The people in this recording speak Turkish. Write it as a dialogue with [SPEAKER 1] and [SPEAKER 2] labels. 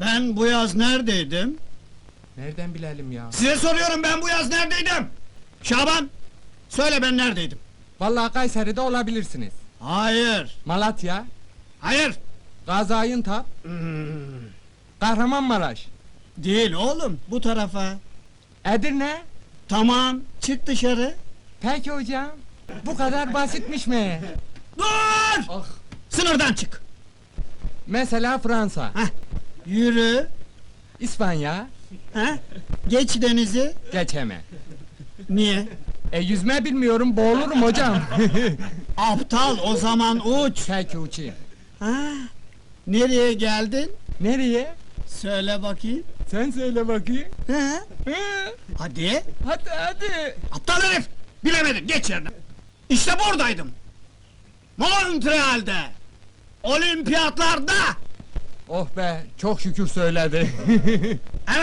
[SPEAKER 1] Ben bu yaz neredeydim?
[SPEAKER 2] Nereden bilelim ya?
[SPEAKER 1] Size soruyorum ben bu yaz neredeydim? Şaban, söyle ben neredeydim?
[SPEAKER 2] Vallahi Kayseri'de olabilirsiniz.
[SPEAKER 1] Hayır,
[SPEAKER 2] Malatya,
[SPEAKER 1] hayır.
[SPEAKER 2] Gaziantep, Kahramanmaraş,
[SPEAKER 1] Değil oğlum, bu tarafa.
[SPEAKER 2] Edirne.
[SPEAKER 1] Tamam, çık dışarı.
[SPEAKER 2] Peki hocam. Bu kadar basitmiş mi?
[SPEAKER 1] Dur!
[SPEAKER 2] Ah.
[SPEAKER 1] Sınırdan çık.
[SPEAKER 2] Mesela Fransa,
[SPEAKER 1] Heh, yürü.
[SPEAKER 2] İspanya,
[SPEAKER 1] Heh, geç denizi.
[SPEAKER 2] geçeme.
[SPEAKER 1] Niye?
[SPEAKER 2] E yüzme bilmiyorum, boğulurum hocam.
[SPEAKER 1] Aptal, o zaman uç.
[SPEAKER 2] Peki uçayım.
[SPEAKER 1] Ha, nereye geldin?
[SPEAKER 2] Nereye?
[SPEAKER 1] Söyle bakayım.
[SPEAKER 2] Sen söyle bakayım.
[SPEAKER 1] Ha?
[SPEAKER 2] Hı,
[SPEAKER 1] Hadi.
[SPEAKER 2] hadi hadi.
[SPEAKER 1] Aptal herif! Bilemedin, geç yerine. İşte buradaydım. Montreal'de. Olimpiyatlarda.
[SPEAKER 2] Oh be, çok şükür söyledi.
[SPEAKER 1] Evet.